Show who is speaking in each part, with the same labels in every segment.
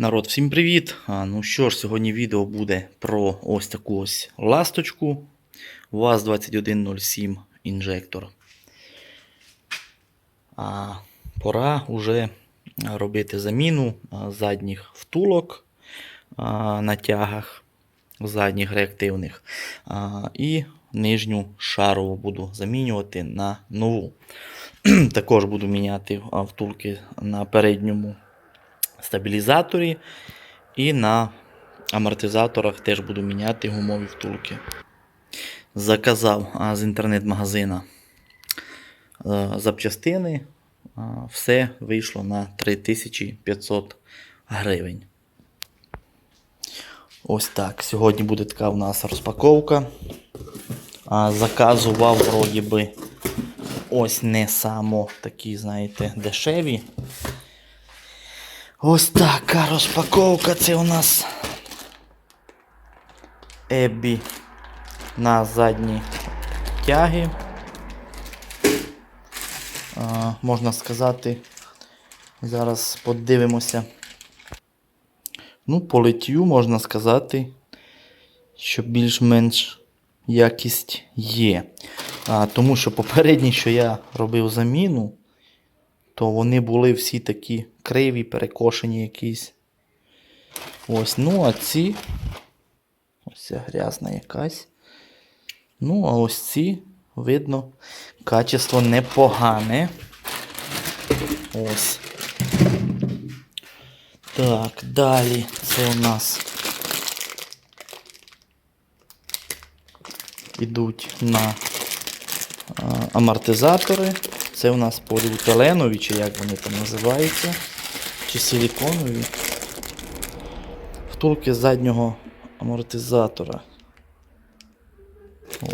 Speaker 1: Народ, всім привіт! А, ну що ж, сьогодні відео буде про ось таку ось ласточку ВАЗ-2107 інжектор. А, пора вже робити заміну задніх втулок а, на тягах задніх реактивних. А, і нижню шарову буду замінювати на нову. Також буду міняти втулки на передньому стабілізаторі і на амортизаторах теж буду міняти гумові втулки. Заказав з інтернет-магазина е, запчастини. Все вийшло на 3500 гривень. Ось так. Сьогодні буде така у нас розпаковка. Заказував вроді би ось не само такі, знаєте, дешеві. Ось така розпаковка. Це у нас Еббі на задні тяги. А, можна сказати, зараз подивимося. Ну, по литтю можна сказати, що більш-менш якість є. А, тому що попередні, що я робив заміну, то вони були всі такі криві, перекошені якісь. Ось, ну, а ці. Ось ця грязна якась. Ну, а ось ці, видно, качество непогане. Ось. Так, далі це у нас ідуть на а, амортизатори. Це у нас поліутиленові, чи як вони там називаються, чи силіконові. Втулки заднього амортизатора.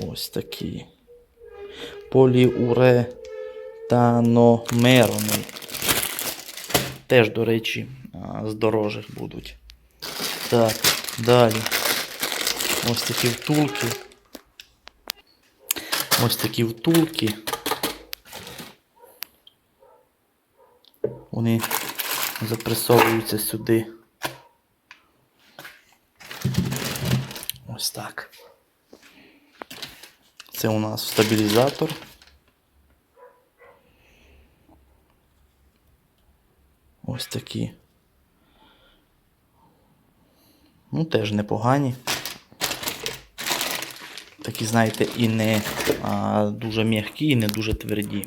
Speaker 1: Ось такі. Поліуретаномерони. Теж, до речі, з дорожчих будуть. Так, далі. Ось такі втулки. Ось такі втулки. Вони запресовуються сюди. Ось так. Це у нас стабілізатор. Ось такі. Ну, теж непогані. Такі, знаєте, і не а, дуже м'які, і не дуже тверді.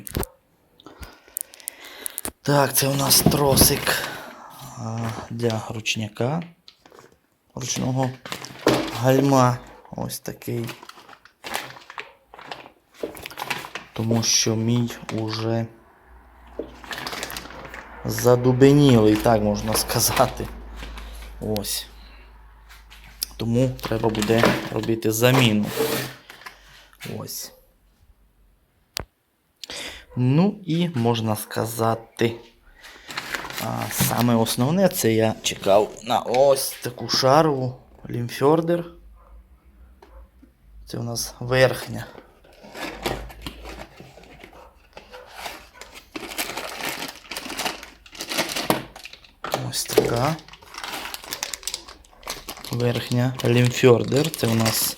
Speaker 1: Так, це у нас тросик для ручняка. Ручного гальма. Ось такий. Тому що мій уже задубенілий, так можна сказати. Ось. Тому треба буде робити заміну. Ось. Ну і можна сказати, а, саме основне це я чекав на ось таку шарову лімфьордер. Це у нас верхня. Ось така. Верхня лімфьордер. Це у нас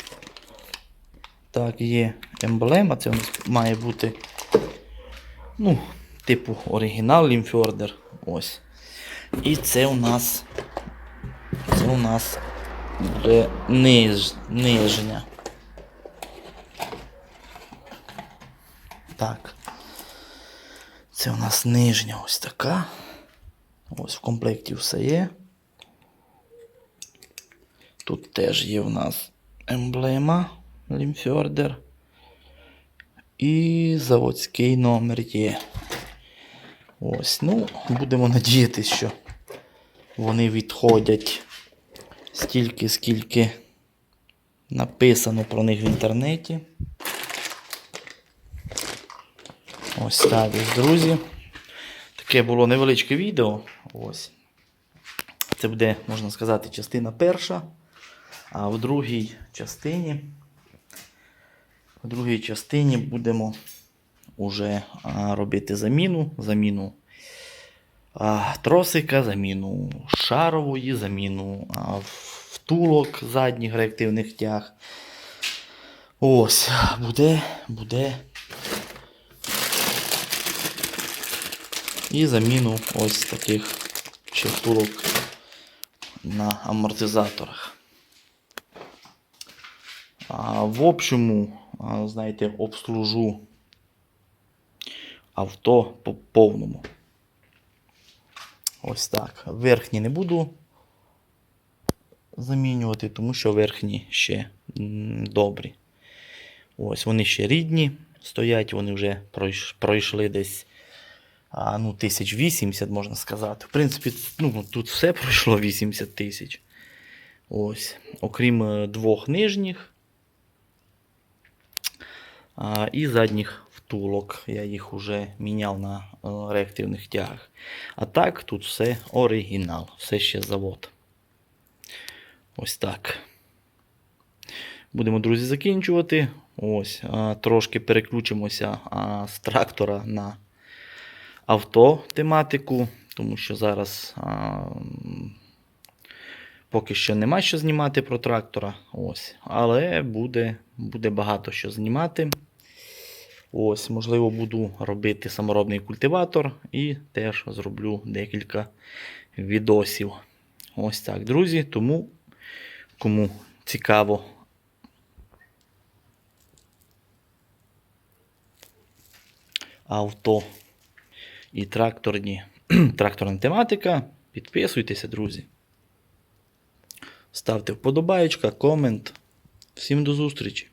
Speaker 1: так, є емблема. Це у нас має бути ну, типу оригінал лімфьордер. Ось. І це у нас це у нас буде ниж, нижня. Так. Це у нас нижня ось така. Ось в комплекті все є. Тут теж є в нас емблема лімфьордер. І заводський номер є. Ось, ну, будемо надіятися, що вони відходять стільки, скільки написано про них в інтернеті. Ось так, ось, друзі. Таке було невеличке відео. Ось. Це буде, можна сказати, частина перша. А в другій частині. В другій частині будемо уже а, робити заміну. Заміну тросика, заміну шарової, заміну втулок задніх реактивних тяг. Ось, буде, буде. І заміну ось таких втулок на амортизаторах. В общому, знаєте, обслужу авто по повному. Ось так. Верхні не буду замінювати, тому що верхні ще добрі. Ось вони ще рідні стоять, вони вже пройшли десь ну, 1080, можна сказати. В принципі, ну, тут все пройшло 80 тисяч. Ось. Окрім е, двох нижніх а, і задніх втулок. Я їх вже міняв на е, реактивних тягах. А так, тут все оригінал, все ще завод. Ось так. Будемо, друзі, закінчувати. Ось, трошки переключимося з трактора на авто тематику, тому що зараз поки що нема що знімати про трактора. Ось, але буде, буде багато що знімати. Ось, можливо, буду робити саморобний культиватор і теж зроблю декілька відосів. Ось так, друзі. Тому, кому цікаво. Авто і тракторні, тракторна тематика. Підписуйтеся, друзі. Ставте вподобаєчка, комент. Всім до зустрічі!